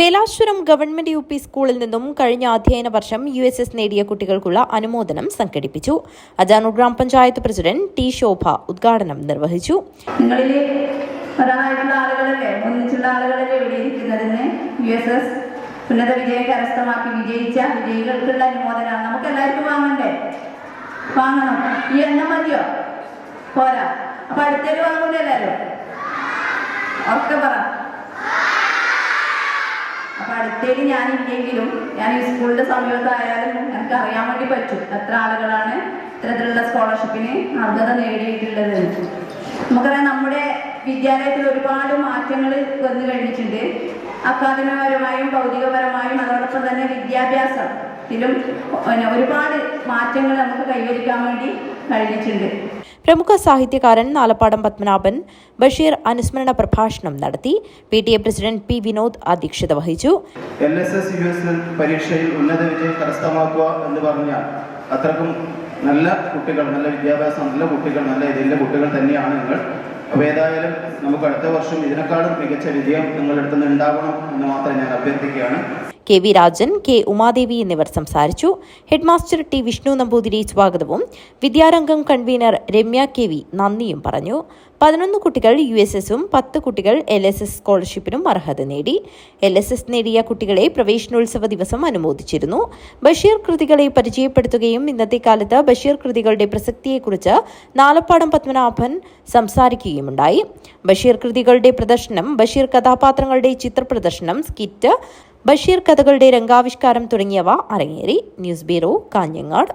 Velashwaram government U P സ്കൂളിൽ നിന്നും കഴിഞ്ഞ അധ്യയന വർഷം യു എസ് എസ് നേടിയ കുട്ടികൾക്കുള്ള അനുമോദനം സംഘടിപ്പിച്ചു. അജാനൂർ ഗ്രാമപഞ്ചായത്ത് പ്രസിഡന്റ് ടി ശോഭ ഉദ്ഘാടനം നിർവഹിച്ചു. ഉന്നത വിജയം കരസ്ഥമാക്കി വിജയിച്ച വിജയികൾക്കുള്ള അനുമോദനമാണ്. നമുക്ക് എല്ലാവർക്കും വാങ്ങണ്ടേ? വാങ്ങണം. ഈ എണ്ണം മതിയോ? പോരാ. അപ്പൊ അടുത്തേര് വാങ്ങൂലല്ലോ ഒക്കെ പറ. ഞാൻ ഞാനില്ലെങ്കിലും ഞാൻ ഈ സ്കൂളിന്റെ സമയത്തായാലും എനിക്ക് അറിയാൻ വേണ്ടി പറ്റും. എത്ര ആളുകളാണ് ഇത്തരത്തിലുള്ള സ്കോളർഷിപ്പിന് അർഹത നേടിയിട്ടുള്ളത്. നമുക്കറിയാം നമ്മുടെ വിദ്യാലയത്തിൽ ഒരുപാട് മാറ്റങ്ങൾ വന്നു കഴിഞ്ഞിട്ടുണ്ട്. അക്കാദമികപരമായും ഭൗതികപരമായും അതോടൊപ്പം തന്നെ വിദ്യാഭ്യാസത്തിലും ഒരുപാട് മാറ്റങ്ങൾ നമുക്ക് കൈവരിക്കാൻ വേണ്ടി കഴിഞ്ഞിട്ടുണ്ട്. പ്രമുഖ സാഹിത്യകാരൻ നാലപ്പാടം പത്മനാഭൻ ബഷീർ അനുസ്മരണ പ്രഭാഷണം നടത്തി. P T A president P Vinod അധ്യക്ഷത വഹിച്ചു. N S S U S പരീക്ഷയിൽ ഉന്നത വിജയം കരസ്ഥമാക്കുക എന്ന് പറഞ്ഞാൽ അത്രക്കും നല്ല കുട്ടികൾ നല്ല വിദ്യാഭ്യാസം നല്ല കുട്ടികൾ നല്ല ഇതിലെ കുട്ടികൾ തന്നെയാണ് നിങ്ങൾ അപ്പോൾ ഏതായാലും നമുക്ക് അടുത്ത വർഷം ഇതിനേക്കാളും മികച്ച വിജയം നിങ്ങളുടെ അടുത്ത് നിന്ന് ഉണ്ടാവണം എന്ന് മാത്രം ഞാൻ അഭ്യർത്ഥിക്കുകയാണ്. K V Rajan K Umadevi എന്നിവർ സംസാരിച്ചു. ഹെഡ്മാസ്റ്റർ ടി വിഷ്ണു നമ്പൂതിരി സ്വാഗതവും. Vidyarangam convener Ramya K V നന്ദിയും പറഞ്ഞു. പതിനൊന്ന് കുട്ടികൾ യു എസ് എസും പത്ത് കുട്ടികൾ എൽ എസ് എസ് സ്കോളർഷിപ്പിനും അർഹത നേടി. എൽ എസ് എസ് നേടിയ കുട്ടികളെ പ്രവേശനോത്സവ ദിവസം അനുമോദിച്ചിരുന്നു. ബഷീർ കൃതികളെ പരിചയപ്പെടുത്തുകയും ഇന്നത്തെ കാലത്ത് ബഷീർ കൃതികളുടെ പ്രസക്തിയെക്കുറിച്ച് നാലപ്പാടം പത്മനാഭൻ സംസാരിക്കുകയുമുണ്ടായി. ബഷീർ കൃതികളുടെ പ്രദർശനം ബഷീർ കഥാപാത്രങ്ങളുടെ ചിത്രപ്രദർശനം സ്കിറ്റ് ബഷീർ കഥകളുടെ രംഗാവിഷ്കാരം തുടങ്ങിയവ അരങ്ങേറി ന്യൂസ് ബ്യൂറോ കാഞ്ഞങ്ങാട്.